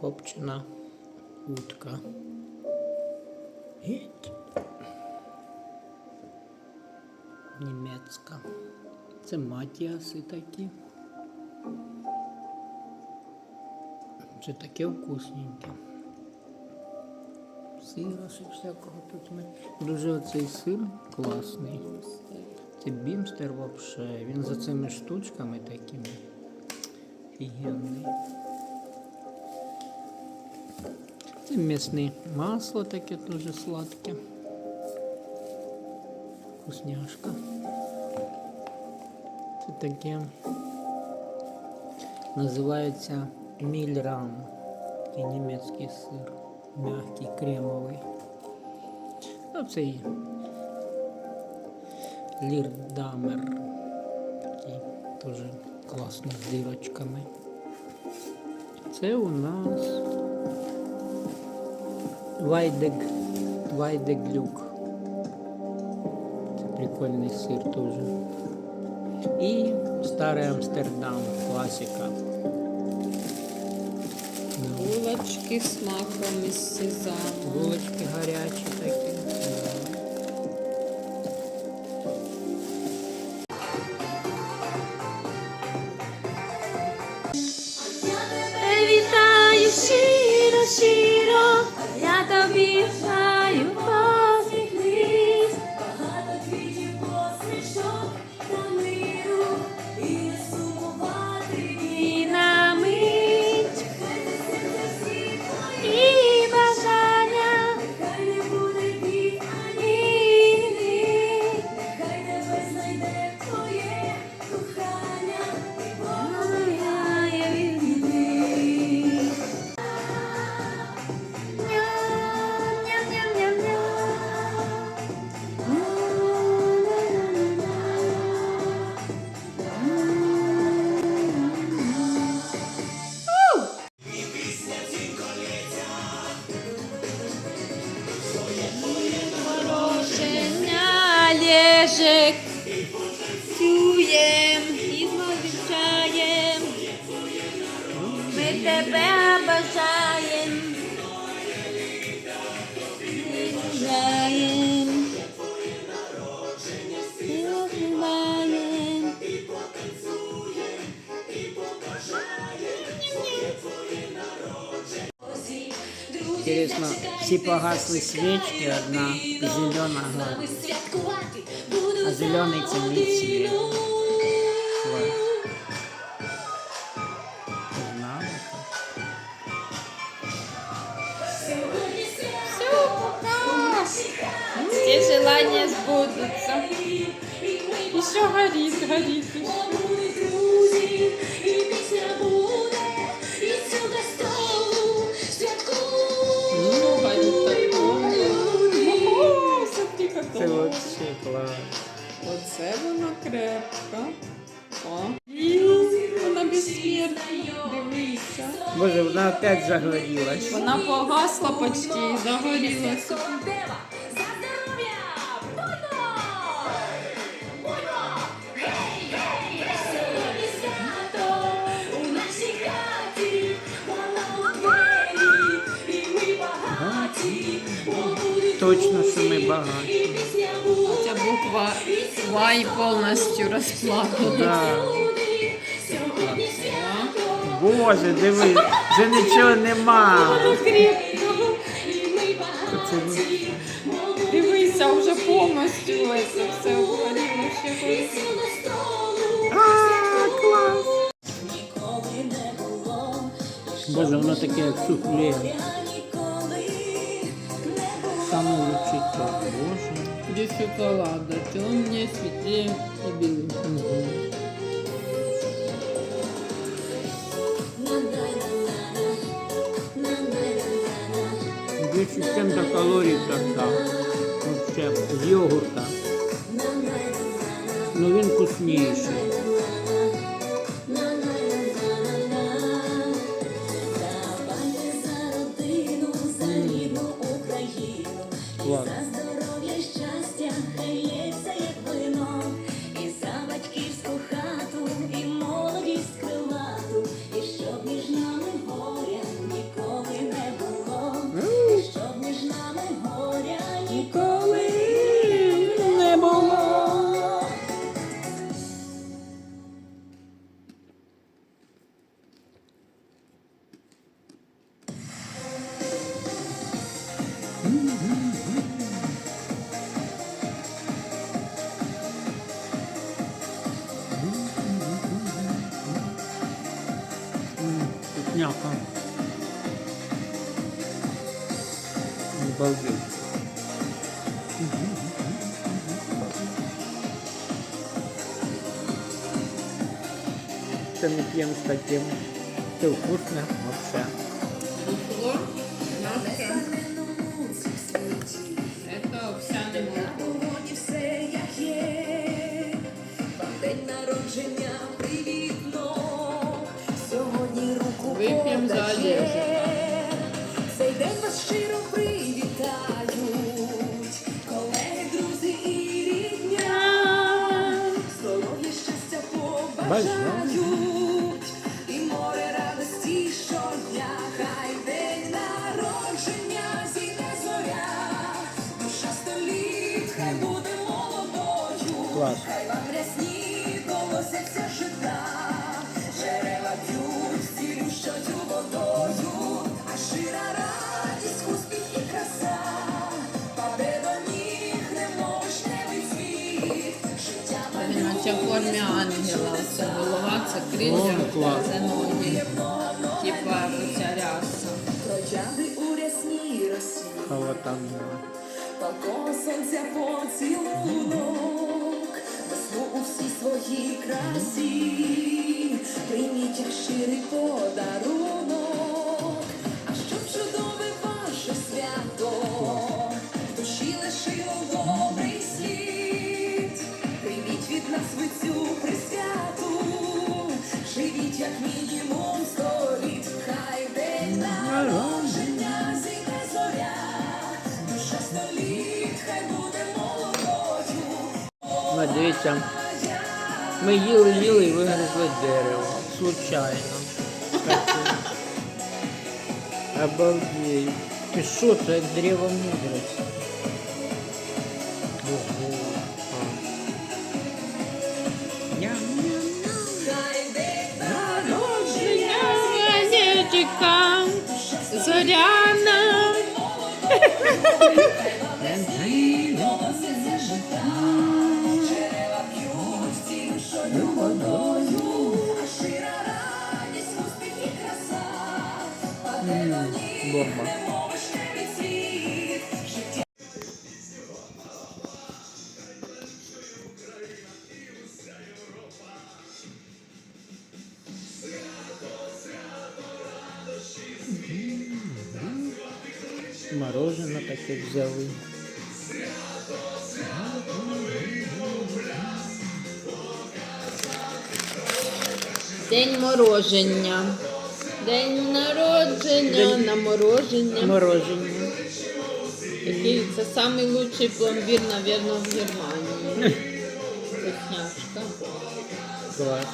копчена утка. Геть. Німецька. Це матіаси такі. Це таке вкусненьке. Сира ще всякого тут ми. Дуже оцей сир класний. Це бімстер вообще. Він за цими штучками такими. Офігенний. Це м'ясне масло таке дуже сладке. Вкусняшка. Це таке називається мільрам. Такий німецький сир. Мягкий, кремовий. Ну, цей лірдамер. Такий теж класний з дирочками. Це у нас Вайдег, Вайдеглюк. Це прикольний сир теж. І старий Амстердам, класика. Ну, Булочки з маком із сезамом. Булочки гарячі тобі Тебе бажаєм. І бажаєм. І розбиваєм. Интересно, всі погасли свічки, одна зелена. А зелений це цвіт. Все желания сбудутся. Еще горит, горит. святкуємо. Горит такое? Смотри, Це вообще клас. Оце воно крепко. О. Вона безсмертна. Дивися. Боже, вона опять загорілась. Вона погасла почти і загорілася. Точно, що ми багаті. Ця буква Y повністю. Да. свято, Боже, диви, вже нічого нема. Дивися, вже повністю все обгоріло ще. А, клас. Боже, воно таке як суфле. Боже. Без шоколада, темнее, светлее и белый. Угу. Більше 700 калорій торта. Вообще, з йогурта. Ну він вкусніший. Вкусняка. Обалдеть. Це ми п'ємо з таким. Це вкусно вообще. Побажають, і море радості щодня, хай день народження зійде зоря, душа століт, хай буде молодою, хай вам рясні колосяться Наче в формі ангела. Це голова, це крилля, О, клас. це ноги. Типа ця ряса. троянди у рясній росі. Халатанга. Палкого сонця поцілунок, весну у всій своїй красі, прийміть як щирий подарунок, Ну, дивіться, ми їли, їли і вигризли дерево. Случайно. Обалдеть. Ти що, це як древо мудрості. Ого. А. Ням-ням-ням. Хай день народження Дівчинка, зоряна. Життя Мороженое таке взяли. День мороження. День народження на мороження. Мороження. Який це найкращий пломбір, мабуть, в Германії. Вкусняшка. Класс.